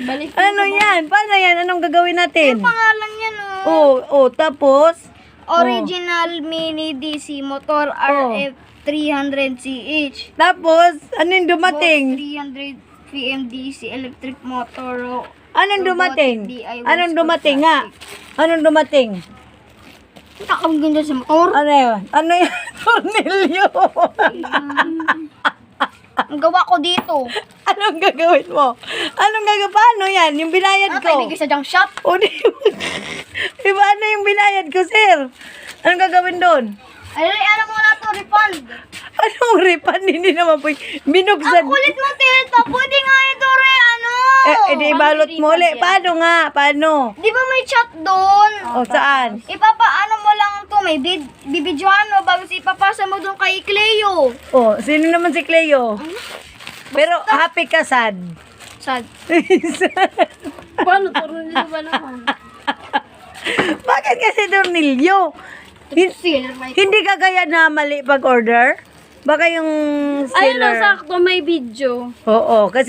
Balik. Ano yan? Paano yan? Anong gagawin natin? Pangalan yan oh. Oh, oh, tapos? Original Mini DC motor Oh. RF 300CH. Tapos, ano yung dumating? 300 PM DC electric motor. Anong dumating? DIY Anong dumating nga? Anong dumating? Takang ganda sa motor. Ano yun? Ano yung tornilyo? Ang gawa ko dito. Anong gagawin mo? Anong gagawin? Paano yan? Yung binayad ko? bigay sa junk shop? O di ba ano yung binayad ko, sir? Anong gagawin doon? Ay, ano mo na to, refund. Anong refund? Hindi naman po. Binuksan. Ang kulit mo, Tita. Pwede nga ito rin, ano? Eh, eh, di balot mo ulit. Paano nga? Paano? Di ba may chat doon? O, saan? Ipapaano may bid, bibidyohan mo bago ipapasa mo doon kay Cleo. O, sino naman si Cleo? Pero happy ka, sad. Sad. Paano? Turo nila ba naman? Bakit kasi tornilyo? Hindi ka kaya na mali pag order? Baka yung Ayun lang, seller. sakto may video. Oo, kasi